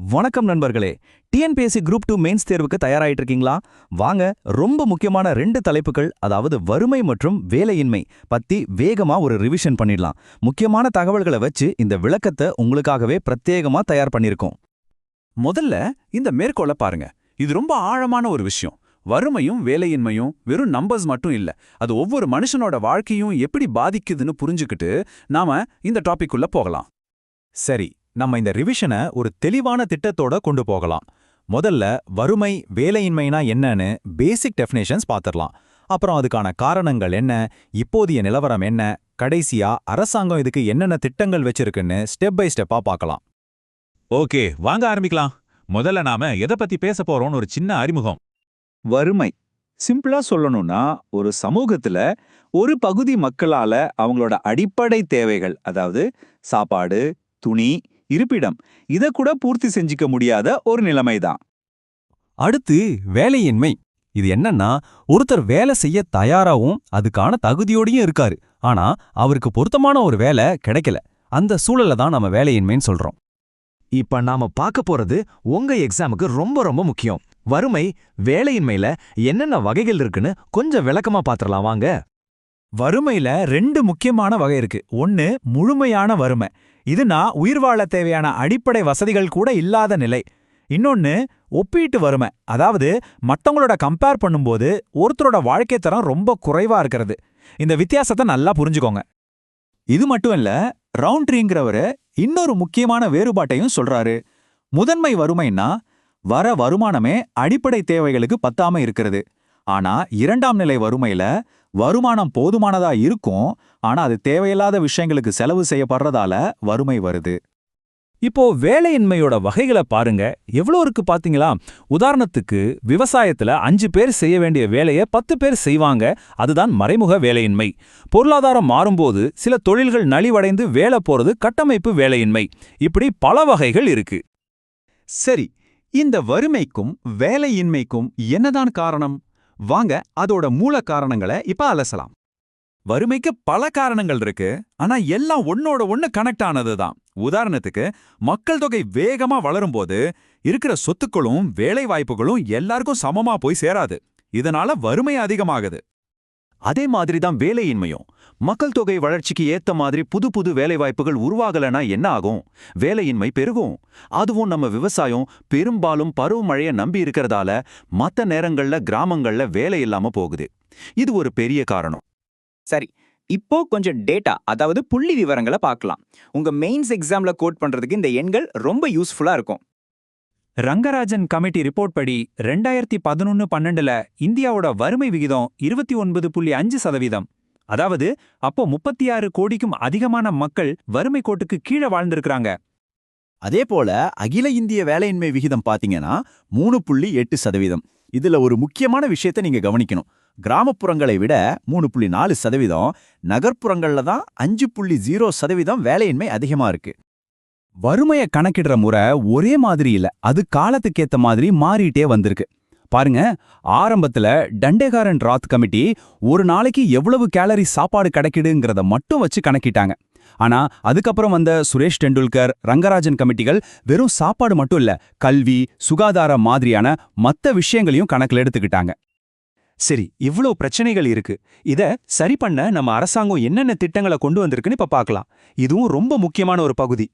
வணக்கம் நண்பர்களே. TNPSC group two mains தேர்வுக்கு தயாராயிட்டு இருக்கீங்களா வாங்க ரொம்ப முக்கியமான ரெண்டு தலைப்புகள் அதாவது வறுமை மற்றும் வேலையின்மை பத்தி வேகமா ஒரு ரிவிஷன் பண்ணிடலாம். முக்கியமான தகவல்களை வச்சு இந்த விளக்கத்தை உங்களுக்காகவே பிரத்யேகமா தயார் பண்ணியிருக்கோம். முதல்ல இந்த மேற்கோளை பாருங்க. இது ரொம்ப ஆழமான ஒரு விஷயம். வறுமையும் வேலையின்மையும் வெறும் நம்பர்ஸ் மட்டும் இல்ல. அது ஒவ்வொரு மனுஷனோட வாழ்க்கையும் எப்படி பாதிக்குதுன்னு புரிஞ்சுக்கிட்டு நாம இந்த டாபிக்குள்ள போகலாம். சரி நம்ம இந்த ரிவிஷனை ஒரு தெளிவான திட்டத்தோட கொண்டு போகலாம். முதல்ல வறுமை வேலையின்மைனா என்னன்னு பேசிக் டெஃபினேஷன்ஸ் பார்த்துடலாம் அப்புறம் அதுக்கான காரணங்கள் என்ன இப்போதைய நிலவரம் என்ன கடைசியா அரசாங்கம் இதுக்கு என்னென்ன திட்டங்கள் வச்சிருக்குன்னு ஸ்டெப் பை ஸ்டெப்பா பார்க்கலாம் ஓகே வாங்க ஆரம்பிக்கலாம். முதல்ல நாம எதை பத்தி பேச போறோம்னு ஒரு சின்ன அறிமுகம். வறுமை. சிம்பிளா சொல்லணும்னா ஒரு சமூகத்துல ஒரு பகுதி மக்களால அவங்களோட அடிப்படை தேவைகள் அதாவது சாப்பாடு துணி இருப்பிடம். இத கூட பூர்த்தி செஞ்சுக்க முடியாத ஒரு நிலைமைதான். அடுத்து வேலையின்மை. இது என்னன்னா ஒருத்தர் வேலை செய்ய தயாராவும் அதுக்கான தகுதியோடையும் இருக்காரு. ஆனா அவருக்கு பொருத்தமான ஒரு வேலை கிடைக்கல. அந்த சூழலை தான் நம்ம வேலையின்மைன்னு சொல்றோம். இப்ப நாம பார்க்க போறது உங்க எக்ஸாமுக்கு ரொம்ப ரொம்ப முக்கியம். வறுமை வேலையின்மையில என்னென்ன வகைகள் இருக்குன்னு கொஞ்சம் விளக்கமா பாத்திரலாம் வாங்க. வறுமையில ரெண்டு முக்கியமான வகை இருக்கு. ஒன்னு முழுமையான வறுமை. இதுனா உயிர் வாழ தேவையான அடிப்படை வசதிகள் கூட இல்லாத நிலை. இன்னொன்னு ஒப்பீட்டு வறுமை. அதாவது மத்தவங்களோட கம்பேர் பண்ணும்போது ஒருத்தரோட வாழ்க்கை தரம் ரொம்ப குறைவா இருக்கிறது. இந்த வித்தியாசத்தை நல்லா புரிஞ்சுக்கோங்க. இது மட்டும் இல்ல ரவுண்ட்ரிங்கிறவரு இன்னொரு முக்கியமான வேறுபாட்டையும் சொல்றாரு. முதன்மை வறுமைன்னா வர வருமானமே அடிப்படை தேவைகளுக்கு பத்தாம இருக்கிறது. ஆனா இரண்டாம் நிலை வறுமையில வருமானம் போதுமானதா இருக்கும் ஆனா அது தேவையில்லாத விஷயங்களுக்கு செலவு செய்யப்படுறதால வறுமை வருது. இப்போ வேலையின்மையோட வகைகளை பாருங்க. எவ்வளோ இருக்கு பாத்தீங்களா? உதாரணத்துக்கு விவசாயத்துல அஞ்சு பேர் செய்ய வேண்டிய வேலையை பத்து பேர் செய்வாங்க. அதுதான் மறைமுக வேலையின்மை. பொருளாதாரம் மாறும்போது சில தொழில்கள் நலிவடைந்து வேலை போறது கட்டமைப்பு வேலையின்மை. இப்படி பல வகைகள் இருக்கு. சரி இந்த வறுமைக்கும் வேலையின்மைக்கும் என்னதான் காரணம்? வாங்க அதோட மூல காரணங்களை இப்ப அலசலாம். வறுமைக்கு பல காரணங்கள் இருக்கு ஆனா எல்லாம் ஒன்னோட ஒண்ணு கனெக்ட் ஆனதுதான் உதாரணத்துக்கு மக்கள் தொகை வேகமா வளரும்போது இருக்கிற சொத்துக்களும் வேலை வாய்ப்புகளும் எல்லாருக்கும் சமமா போய் சேராது. இதனால வறுமை அதிகமாகுது. அதே மாதிரி தான் வேலையின்மையும். மக்கள் தொகை வளர்ச்சிக்கு ஏத்த மாதிரி புது புது வேலைவாய்ப்புகள் உருவாகலனா என்ன ஆகும்? வேலையின்மை பெருகும். அதுவும் நம்ம விவசாயம் பெரும்பாலும் பருவமழைய நம்பி இருக்கிறதால மத்த நேரங்கள்ல கிராமங்கள்ல வேலை இல்லாம போகுது. இது ஒரு பெரிய காரணம். சரி இப்போ கொஞ்சம் டேட்டா அதாவது புள்ளி விவரங்களை பார்க்கலாம். உங்க மெயின்ஸ் எக்ஸாம்ல கோட் பண்றதுக்கு இந்த எண்கள் ரொம்ப யூஸ்ஃபுல்லா இருக்கும். ரங்கராஜன் கமிட்டி ரிப்போர்ட் படி ரெண்டாயிரத்தி பதினொன்னு பன்னெண்டுல இந்தியாவோட வறுமை விகிதம் இருபத்தி ஒன்பது புள்ளி அஞ்சு சதவீதம். அதாவது அப்போ முப்பத்தி ஆறு கோடிக்கும் அதிகமான மக்கள் வறுமை கோட்டுக்கு கீழே வாழ்ந்திருக்கிறாங்க. அதே போல அகில இந்திய வேலையின்மை விகிதம் பாத்தீங்கன்னா மூணு புள்ளி எட்டு சதவீதம். இதுல ஒரு முக்கியமான விஷயத்தை நீங்க கவனிக்கணும். கிராமப்புறங்களை விட மூணு புள்ளி நாலு சதவீதம் நகர்ப்புறங்கள்ல தான் அஞ்சு புள்ளி ஜீரோ சதவீதம் வேலையின்மை அதிகமா இருக்கு. வறுமையை கணக்கிடுற முறை ஒரே மாதிரி இல்ல. அது காலத்துக்கேத்த மாதிரி மாறிட்டே வந்திருக்கு. பாருங்க ஆரம்பத்துல டண்டேகாரன் ராத் கமிட்டி ஒரு நாளைக்கு எவ்வளவு கேலரி சாப்பாடு கிடைக்குதுங்கிறத மட்டும் வச்சு கணக்கிட்டாங்க. ஆனா அதுக்கப்புறம் வந்த சுரேஷ் டெண்டுல்கர் ரங்கராஜன் கமிட்டிகள் வெறும் சாப்பாடு மட்டும் இல்ல கல்வி சுகாதாரம் மாதிரியான மத்த விஷயங்களையும் கணக்குல எடுத்துக்கிட்டாங்க. சரி இவ்ளோ பிரச்சனைகள் இருக்கு. இத சரி பண்ண நம்ம அரசாங்கம் என்னென்ன திட்டங்களை கொண்டு வந்திருக்குன்னு இப்ப பார்க்கலாம் இதுவும் ரொம்ப முக்கியமான ஒரு பகுதி.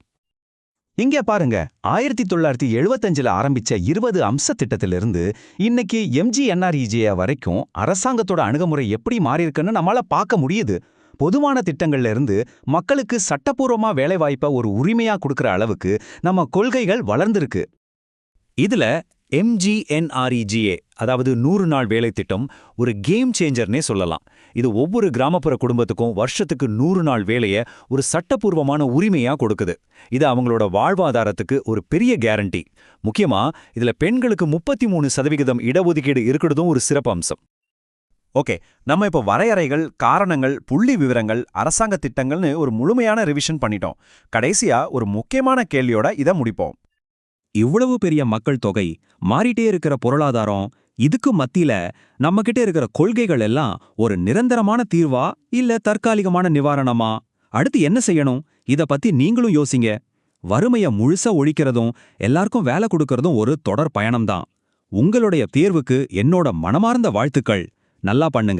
இங்கே பாருங்க ஆயிரத்தி தொள்ளாயிரத்தி எழுபத்தஞ்சில் ஆரம்பிச்ச இருபது அம்ச திட்டத்திலிருந்து இன்னைக்கு எம்ஜிஎன்ஆர்இஜிஏ வரைக்கும் அரசாங்கத்தோட அணுகுமுறை எப்படி மாறியிருக்குன்னு நம்மளால பார்க்க முடியுது. பொதுவான திட்டங்கள்ல இருந்து மக்களுக்கு சட்டப்பூர்வமா வேலைவாய்ப்பை ஒரு உரிமையா கொடுக்கற அளவுக்கு நம்ம கொள்கைகள் வளர்ந்திருக்கு. இதுல எம்ஜிஎன்ஆர்இஜிஏ அதாவது நூறு நாள் வேலை திட்டம் ஒரு கேம் சேஞ்சர்னே சொல்லலாம். இது ஒவ்வொரு கிராமப்புற குடும்பத்துக்கும் வருஷத்துக்கு நூறு நாள் வேலைய ஒரு சட்டப்பூர்வமான உரிமையா கொடுக்குது. இது அவங்களோட வாழ்வாதாரத்துக்கு ஒரு பெரிய கேரண்டி முக்கியமா இதுல பெண்களுக்கு முப்பத்தி மூணு சதவிகிதம் இடஒதுக்கீடு இருக்கிறதும் ஒரு சிறப்பு அம்சம் ஓகே நம்ம இப்போ வரையறைகள் காரணங்கள் புள்ளி விவரங்கள் அரசாங்க திட்டங்கள்னு ஒரு முழுமையான ரிவிஷன் பண்ணிட்டோம். கடைசியா ஒரு முக்கியமான கேள்வியோட இதை முடிப்போம். இவ்வளவு பெரிய மக்கள் தொகை மாறிட்டே இருக்கிற பொருளாதாரம் இதுக்கு மத்தியில நம்மகிட்ட இருக்கிற கொள்கைகள் எல்லாம் ஒரு நிரந்தரமான தீர்வா இல்ல தற்காலிகமான நிவாரணமா? அடுத்து என்ன செய்யணும்? இத பத்தி நீங்களும் யோசிங்க. வறுமைய முழுசா ஒழிக்கிறதும் எல்லாருக்கும் வேலை கொடுக்கறதும் ஒரு தொடர் பயணம்தான். உங்களுடைய தேர்வுக்கு என்னோட மனமார்ந்த வாழ்த்துக்கள். நல்லா பண்ணுங்க.